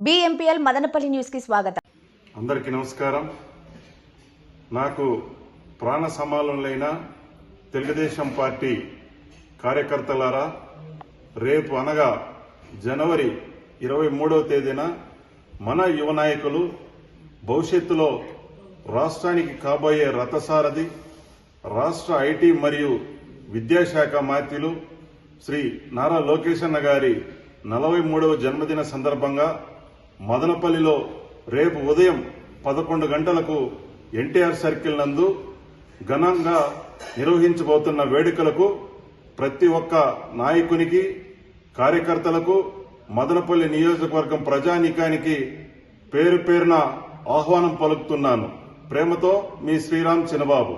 బిఎంపీఎల్ మదనపల్లి న్యూస్కి స్వాగతం. అందరికీ నమస్కారం. నాకు ప్రాణ సమానులైన తెలుగుదేశం పార్టీ కార్యకర్తలారా రేపు అనగా జనవరి ఇరవై మూడవ తేదీన మన యువ నాయకులు భవిష్యత్తులో రాష్ట్రానికి కాబోయే రథసారథి రాష్ట్ర ఐటీ మరియు విద్యాశాఖ మాత్యులు శ్రీ నారా లోకేష్ అన్న గారి నలభై మూడవ జన్మదిన సందర్భంగా మదనపల్లిలో రేపు ఉదయం పదకొండు గంటలకు ఎన్టీఆర్ సర్కిల్ నందు ఘనంగా నిర్వహించబోతున్న వేడుకలకు ప్రతి ఒక్క నాయకునికి కార్యకర్తలకు మదనపల్లి నియోజకవర్గం ప్రజానీకానికి పేరు పేరున ఆహ్వానం పలుకుతున్నాను. ప్రేమతో మీ శ్రీరామ్ చినబాబు